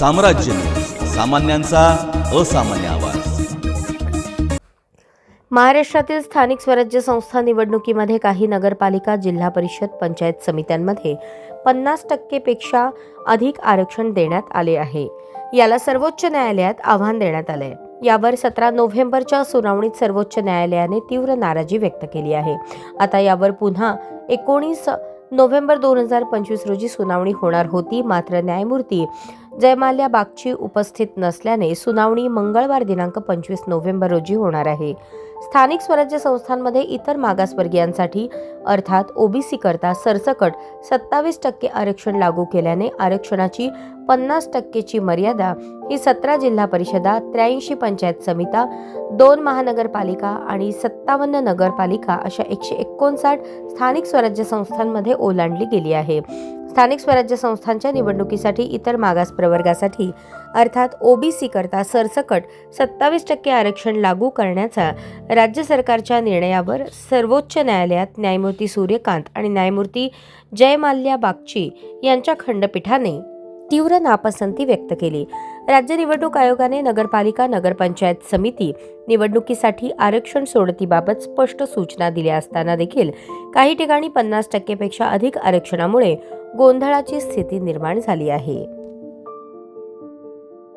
साम्राज्य. सामान्यांचा असामान्य आवाज. महाराष्ट्रातील स्थानिक स्वराज्य संस्था निवडणुकीमध्ये काही नगरपालिका जिल्हा परिषद पंचायत समित्यांमध्ये पन्नास टक्केपेक्षा अधिक आरक्षण देण्यात आले आहे. याला सर्वोच्च न्यायालयात आव्हान देण्यात आलंय. यावर सतरा नोव्हेंबरच्या सुनावणीत सर्वोच्च न्यायालयाने तीव्र नाराजी व्यक्त केली आहे. आता यावर पुन्हा एकोणीस नोव्हेंबर दोन हजार पंचवीस रोजी सुनावणी होणार होती. मात्र न्यायमूर्ती जयमाल्या बागची उपस्थित नसल्याने सुनावणी मंगळवार दिनांक पंचवीस नोव्हेंबर रोजी होणार आहे. स्थानिक स्वराज्य संस्थांमध्ये इतर मागासवर्गीयांसाठी अर्थात ओबीसी करता सरसकट सत्तावीस टक्के आरक्षण लागू केल्याने आरक्षणाची पन्नास टक्केची मर्यादा ही सतरा जिल्हा परिषदा त्र्याऐंशी पंचायत समिता दोन महानगरपालिका आणि सत्तावन्न नगरपालिका अशा एकशे एकोणसाठ स्थानिक स्वराज्य संस्थांमध्ये ओलांडली गेली आहे. स्थानिक स्वराज्य संस्थांच्या निवडणुकीसाठी इतर मागास प्रवर्गासाठी अर्थात ओबीसी करता सरसकट सत्तावीस टक्के आरक्षण लागू करण्याचा राज्य सरकारच्या निर्णयावर सर्वोच्च न्यायालयात न्यायमूर्ती सूर्यकांत आणि न्यायमूर्ती जयमाल्या बागची यांच्या खंडपीठाने तीव्र नापसंती व्यक्त केली. राज्य निवडणूक आयोगाने नगरपालिका नगरपंचायत समिती निवडणुकीसाठी आरक्षण सोडतीबाबत स्पष्ट सूचना दिल्या असताना देखील काही ठिकाणी पन्नास टक्केपेक्षा अधिक आरक्षणामुळे गोंधळाची स्थिती निर्माण झाली आहे.